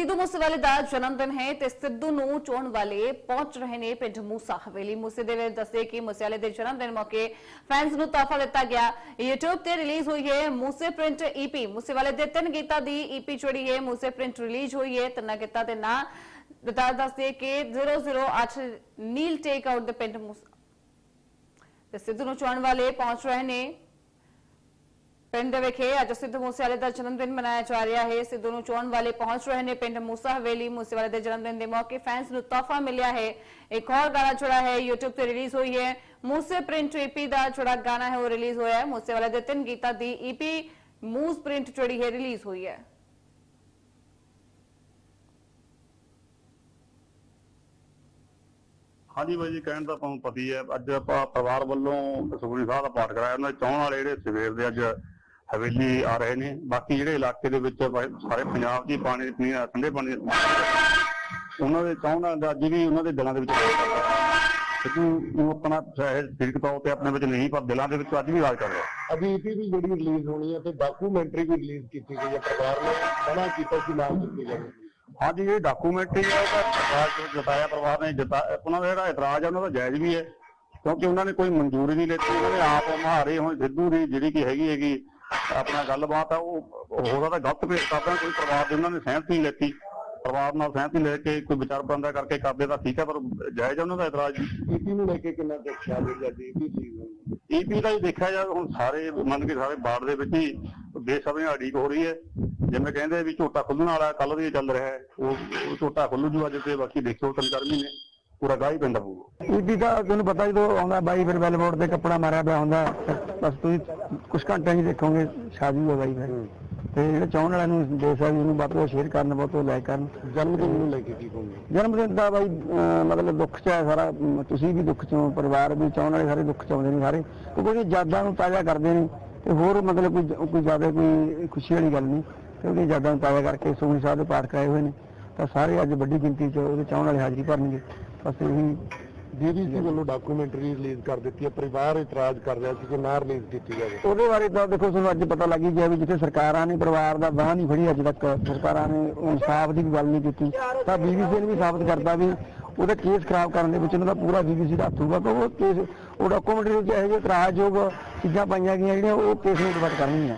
ਸਿੱਧੂ ਮੂਸੇਵਾਲੇ ਦਾ ਜਨਮ ਦਿਨ ਹੈ ਤੇ ਸਿੱਧੂ ਨੂੰ ਚੋਣ ਵਾਲੇ ਪਹੁੰਚ ਰਹੇ ਨੇ ਪਿੰਡ ਮੂਸਾ ਹਵੇਲੀ। ਮੂਸੇ ਦੇ ਵਿੱਚ ਦੱਸੇ ਕਿ ਮੂਸੇਵਾਲੇ ਦੇ ਜਨਮ ਦਿਨ ਮੌਕੇ ਫੈਨਸ ਨੂੰ ਤੋਹਫਾ ਦਿੱਤਾ ਗਿਆ। YouTube ਤੇ ਰਿਲੀਜ਼ ਹੋਈ ਹੈ ਮੂਸੇ ਪ੍ਰਿੰਟ EP ਮੂਸੇਵਾਲੇ ਦੇ ਤਿੰਨ ਗੀਤਾਂ ਦੀ EP ਜਿਹੜੀ ਹੈ, ਮੂਸੇ ਪ੍ਰਿੰਟ ਰਿਲੀਜ਼ ਹੋਈ ਹੈ। ਤਿੰਨਾਂ ਗੀਤਾਂ ਦੇ ਨਾਂ ਬਤਾ ਦੱਸਦੇ ਕਿ 008 ਨੀਲ ਟੇਕ ਆਊਟ ਦੇ ਪਿੰਡ ਮੂਸਾ ਤੇ ਸਿੱਧੂ ਨੂੰ ਚੋਣ ਵਾਲੇ ਪਹੁੰਚ ਰਹੇ ਨੇ। ਪਿੰਡ ਦੇ ਵਿਖੇ ਅੱਜ ਸਿੱਧੂ ਮੂਸੇਵਾਲੇ ਦਾ ਜਨਮ ਦਿਨ ਮਨਾਇਆ ਜਾ ਰਿਹਾ ਹੈ ਸਿੱਧੂ ਨੂੰ ਚੋਣ ਵਾਲੇ ਪਹੁੰਚ ਰਹੇ ਨੇ ਪਿੰਡ ਮੂਸਾ ਹਵੇਲੀ ਮੂਸੇਵਾਲੇ ਦੇ ਜਨਮ ਦਿਨ ਦੇ ਮੌਕੇ ਫੈਨਸ ਨੂੰ ਤੋਹਫਾ ਮਿਲਿਆ ਹੈ ਇੱਕ ਹੋਰ ਗਾਣਾ ਜਿਹੜਾ ਹੈ YouTube ਤੇ ਰਿਲੀਜ਼ ਹੋਈ ਹੈ ਮੂਸੇ ਪ੍ਰਿੰਟ EP ਦਾ ਜਿਹੜਾ ਗਾਣਾ ਹੈ ਉਹ ਰਿਲੀਜ਼ ਹੋਇਆ ਹੈ ਮੂਸੇਵਾਲੇ ਦੇ ਤਿੰਨ ਗੀਤਾਂ ਦੀ EP ਮੂਸ ਪ੍ਰਿੰਟ ਜਿਹੜੀ ਹੈ ਰਿਲੀਜ਼ ਹੋਈ ਹੈ ਹਾਂਜੀ ਬਾਈ ਜੀ, ਕਹਿਣ ਦਾ ਤੁਹਾਨੂੰ ਪਤਾ ਹੀ। ਹੈ ਅੱਜ ਆਪਾਂ ਪਰਿਵਾਰ ਵੱਲੋਂ ਸੁਖਮਨੀ ਸਾਹਿਬ ਦਾ ਪਾਠ ਕਰਾਇਆ। ਉਹਨਾਂ ਦੇ ਚਾਹਣ ਵਾਲੇ ਜਿਹੜੇ ਸਵੇਰ ਦੇ ਅੱਜ ਹਵੇਲੀ ਆ ਰਹੇ ਨੇ। ਬਾਕੀ ਜਿਹੜੇ ਇਲਾਕੇ ਦੇ ਵਿੱਚ ਸਾਰੇ ਪੰਜਾਬ ਹੀ ਪਾਣੀ ਦੀ ਪੀਣਾ ਠੰਡੇ ਪਾਣੀ ਦੀ ਉਹਨਾਂ ਦੇ ਚਾਹਣ ਵਾਲਿਆਂ ਦਾ ਅੱਜ ਵੀ ਉਹਨਾਂ ਦੇ ਦਿਲਾਂ ਦੇ ਵਿੱਚ ਕਿਉਂਕਿ ਉਹ ਆਪਣਾ ਸਰੀਰਕ ਤੌਰ ਤੇ ਆਪਣੇ ਵਿੱਚ ਨਹੀਂ ਪਰ ਦਿਲਾਂ ਦੇ ਵਿੱਚ ਅੱਜ ਵੀ ਰਾਜ ਕਰ ਰਿਹਾ। ਅਭੀ EP ਵੀ ਜਿਹੜੀ ਰਿਲੀਜ਼ ਹੋਣੀ ਹੈ ਤੇ ਡਾਕੂਮੈਂਟਰੀ ਵੀ ਰਿਲੀਜ਼ ਕੀਤੀ ਗਈ ਹੈ ਪਰਿਵਾਰ ਨੇ ਮਨਾ ਕੀਤਾ ਸੀ ਨਾਮ ਦਿੱਤੀ ਜਾਵੇ। ਹਾਂਜੀ ਇਹ ਡਾਕੂਮੈਂਟਰੀ ਹੈ ਉਹਦਾ ਇਤਰਾਜ਼ ਜਤਾਇਆ ਪਰਿਵਾਰ ਨੇ ਜਤਾ ਉਹਨਾਂ ਦਾ ਜਿਹੜਾ ਇਤਰਾਜ਼ ਹੈ ਉਹਨਾਂ ਦਾ ਜਾਇਜ਼ ਵੀ ਹੈ। ਕਿਉਂਕਿ ਉਹਨਾਂ ਨੇ ਕੋਈ ਮਨਜ਼ੂਰੀ ਨਹੀਂ ਲੈਤੀ ਉਹਨਾਂ ਨੇ ਆਪ ਮਹਾਰੇ ਹੁਣ ਸਿੱਧੂ ਦੀ ਜਿਹੜੀ ਕੀ ਹੈਗੀ ਹੈਗੀ ਆਪਣਾ ਗੱਲਬਾਤ ਆ ਉਹ ਹੋ ਸਕਦਾ ਗਲਤ ਪੇਸ਼ ਕਰਦਾ ਕੋਈ ਪਰਿਵਾਰ ਦੇ ਉਹਨਾਂ ਨੇ ਸਹਿਮਤੀ ਨਹੀਂ ਲੈਤੀ। ਪਰਿਵਾਰ ਨਾਲ ਸਹਿਮਤੀ ਲੈ ਕੇ ਕੋਈ ਵਿਚਾਰ ਬੰਦਾ ਕਰਕੇ ਕਰਦੇ ਤਾਂ ਠੀਕ ਹੈ ਪਰ ਜਾਇਜ਼ ਉਹਨਾਂ ਦਾ ਇਤਰਾਜ਼ EP ਨੂੰ ਲੈ ਕੇ ਕਿੰਨਾ ਖਿਆਲ ਹੈ ਜਦ ਰਿਲੀਜ਼ ਹੋਣੀ ਈਪੀ ਦਾ ਹੀ ਦੇਖਿਆ ਜਾ ਹੁਣ ਸਾਰੇ ਮੰਨ ਕੇ ਸਾਰੇ ਬਾੜ ਦੇ ਵਿੱਚ ਹੀ ਬੇਸਬਰੀ ਅੜੀਕ ਹੋ ਰਹੀ ਹੈ। ਜਿਵੇਂ ਕਹਿੰਦੇ ਵੀ ਝੋਟਾ ਖੁੱਲਣ ਵਾਲਾ ਕੱਲ ਦੀ ਚੱਲ ਰਿਹਾ ਹੈ ਉਹ ਝੋਟਾ ਖੁੱਲੂ ਜੂ ਅੱਜ ਤੇ ਬਾਕੀ ਦੇਖਿਓ ਤਿੰਨ ਚਾਰ ਮਹੀਨੇ। ਪੂਰਾ ਗਾਹ ਹੀ ਪੈਂਦਾ ਪਊਗਾ। ਈਪੀ ਦਾ ਤੁਹਾਨੂੰ ਪਤਾ ਜਦੋਂ ਆਉਂਦਾ ਬਾਈ ਫਿਰ ਬੈਲਬੋਰਡ ਤੇ ਕੱਪੜਾ ਮਾਰਿਆ ਪਿਆ ਹੁੰਦਾ ਬਸ ਤੁਸੀਂ ਕੁਝ ਘੰਟੇ ਹੀ ਦੇਖੋਗੇ ਸ਼ਾਦੀ ਹੋ ਗਈ ਫਿਰ। ਤੇ ਜਿਹੜੇ ਚਾਹਣ ਵਾਲਿਆਂ ਨੂੰ ਦੇ ਸਕਦੇ ਉਹਨੂੰ ਵੱਧ ਤੋਂ ਸ਼ੇਅਰ ਕਰਨ ਬਹੁਤ ਤੋਂ ਲਾਈਕ ਕਰਨ। ਜਨਮ ਦਿਨ ਨੂੰ ਲੈ ਕੇ ਕੀ ਕਹੋਗੇ? ਜਨਮ ਦਿਨ ਦਾ ਬਾਈ ਅਹ ਮਤਲਬ ਦੁੱਖ ਚ ਹੈ ਸਾਰਾ ਤੁਸੀਂ ਵੀ ਦੁੱਖ ਚੋਂ ਪਰਿਵਾਰ ਵੀ ਚਾਹਣ ਵਾਲੇ ਸਾਰੇ ਦੁੱਖ ਚ ਆਉਂਦੇ ਨੇ ਸਾਰੇ। ਕਿਉਂਕਿ ਇਹ ਯਾਦਾਂ ਨੂੰ ਤਾਜ਼ਾ ਕਰਦੇ ਨੇ ਤੇ ਹੋਰ ਮਤਲਬ ਕੋਈ ਕੋਈ ਜ਼ਿਆਦਾ ਕੋਈ ਖੁਸ਼ੀ ਵਾਲੀ ਗੱਲ ਨਹੀਂ ਕਿਉਂਕਿ ਯਾਦਾਂ ਨੂੰ ਤਾਜ਼ਾ ਕਰਕੇ ਸੁਖਮਨੀ ਸਾਹਿਬ ਦੇ ਪਾਠ ਕਰਾਏ ਹੋਏ ਨੇ। ਤਾਂ ਸਾਰੇ ਅੱਜ ਵੱਡੀ ਗਿਣਤੀ ਚ ਉਹਦੇ ਚਾਹਣ ਵਾਲੇ ਹਾਜ਼ਰੀ ਭਰਨਗੇ। ਬਸ ਇਹੀ ਵੱਲੋਂ ਡਾਕੂਮੈਂਟਰੀ ਰਿਲੀਜ਼ ਕਰ ਦਿੱਤੀ ਹੈ, ਪਰਿਵਾਰ ਇਤਰਾਜ਼ ਕਰ ਰਿਹਾ ਸੀ ਕਿ ਨਾ ਰਿਲੀਜ਼ ਕੀਤੀ ਜਾਵੇ। ਉਹਦੇ ਬਾਰੇ ਤਾਂ ਦੇਖੋ, ਤੁਹਾਨੂੰ ਅੱਜ ਪਤਾ ਲੱਗੀ ਗਿਆ ਵੀ ਜਿੱਥੇ ਸਰਕਾਰਾਂ ਨੇ, ਪਰਿਵਾਰ ਦਾ ਬਾਹ ਨਹੀਂ ਫੜੀ ਅੱਜ ਤੱਕ। ਸਰਕਾਰਾਂ ਨੇ ਇਨਸਾਫ ਦੀ ਗੱਲ ਨਹੀਂ ਕੀਤੀ। ਤਾਂ ਬੀਬੀਸੀ ਨੇ ਵੀ ਸਾਬਤ ਕਰਤਾ ਵੀ ਉਹਦਾ ਕੇਸ ਖਰਾਬ ਕਰਨ ਦੇ ਵਿੱਚ ਉਹਨਾਂ ਦਾ ਪੂਰਾ ਬੀਬੀਸੀ ਦਾ ਹੱਥ ਹੋਊਗਾ, ਤਾਂ ਉਹ ਕੇਸ ਉਹ ਡਾਕੂਮੈਂਟਰੀ ਵਿੱਚ ਇਹੋ ਜਿਹੇ ਇਤਰਾਜ਼ਯੋਗ ਚੀਜ਼ਾਂ ਪਾਈਆਂ ਗਈਆਂ ਜਿਹੜੀਆਂ ਉਹ ਕੇਸ ਨੂੰ ਡਿਬੇਟ ਕਰਨਗੀਆਂ।